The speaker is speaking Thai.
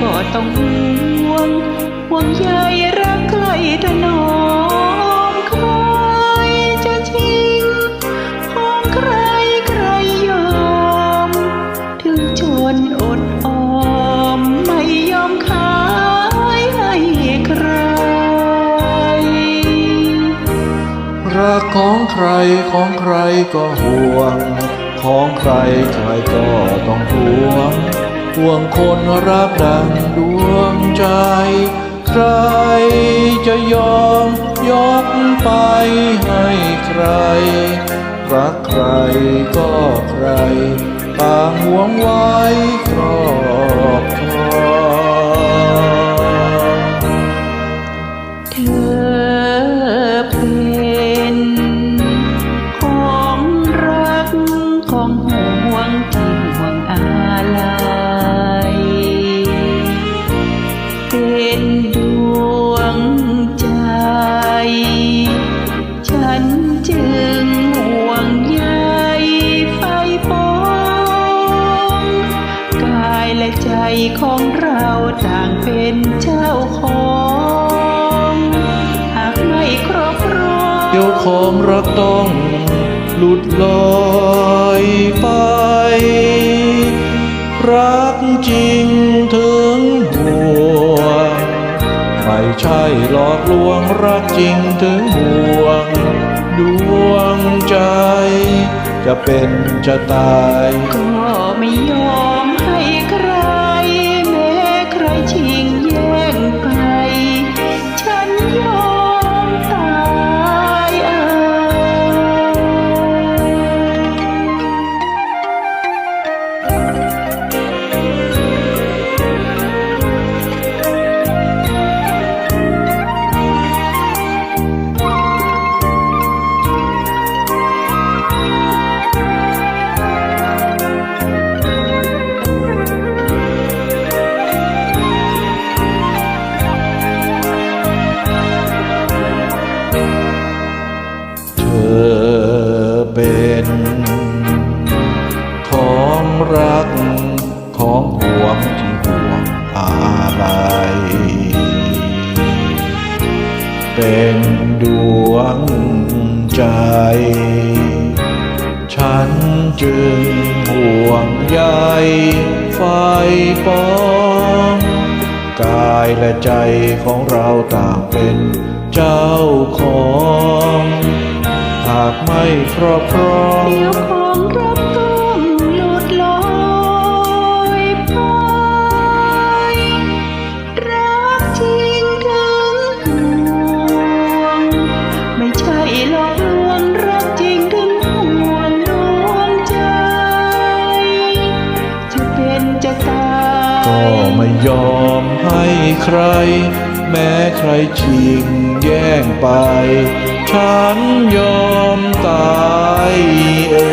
ก็ต้องห่วงห่วงใยรักใครถนอมใครจะทิ้งของใครใครยอม ถึงจนอดออมไม่ยอมขายให้ใคร รักของใครของใครก็ห่วง ของใครใครก็ต้องห่วง ห่วงคนรักดังดวงใจ ใครจะยอมยกไปให้ใคร รักใครก็ใคร ต่างห่วงไว้ครอบครองเธอ และใจของเราต่างเป็นเจ้าของหากไม่ครบรองเดี๋ยวของรักต้องหลุดลอยไป รักจริงถึงห่วงไม่ใช่หลอกลวงรักจริงถึงห่วงดวงใจ จะเป็นจะตาย ก็ไม่ยอม เธอเป็นของรักของห่วงที่ห่วงอะไร เป็นดวงใจ ฉันจึงห่วงใยไฟปอง กายและใจของเราต่างเป็น เจ้าของ หากไม่ครอบครองเดี๋ยวของรักต้องหลุดลอยไปรักจริงถึงห่วงไม่ใช่หลอกลวงรักจริงถึงห่วงดวงใจ จะเป็นจะตายก็ไม่ยอมให้ใคร แม้ใครชิงแย่งไป ฉันยอมตายเอ่